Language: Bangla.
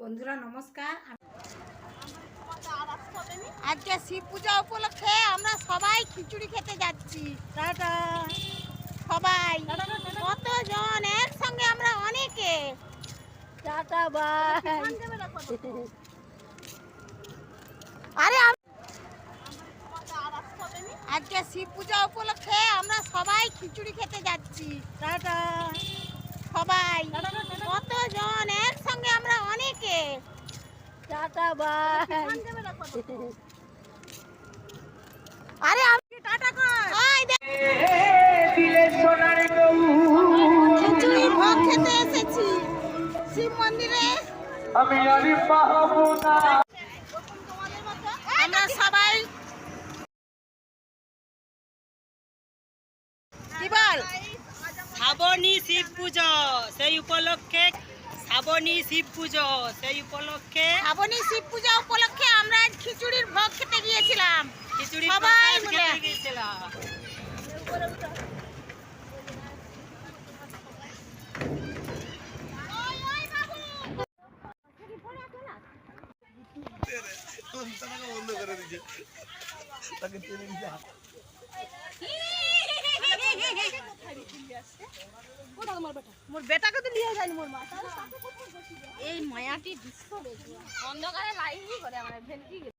বন্ধুরা নমস্কার। আজকে শিব পূজা উপলক্ষে আমরা সবাই খিচুড়ি খেতে যাচ্ছি। টাটা। সবাই। কতজন? একসঙ্গে আমরা অনেকে। Ta-ta bye. আরে আজকে শিব পূজা উপলক্ষে আমরা সবাই খিচুড়ি খেতে যাচ্ছি। টাটা। সবাই। কতজন? বাই আরে আমি টাটা কর? ওই দেখ খিচুড়ি ভোগ খেতে এসেছি। শিব মন্দিরে। আমি আরে পাবো না আমরা সবাই কি বল? শ্রাবণী শিব পুজো সেই উপলক্ষে শ্রাবণী শিব পুজো সেই উপলক্ষে শ্রাবণী শিব পূজা উপলক্ষে আমরা আজ খিচুড়ির ভোগ খেতে গিয়েছিলাম। খিচুড়ি সবাই প্রসাদ মিলে। খেতে গিয়েছিলাম। মোর বেটাকে তো নিয়ে যায়নি মোর মা এই মায়াটি দৃশ্য বেশি অন্ধকারে লাইনই করে আমার ভেন্টি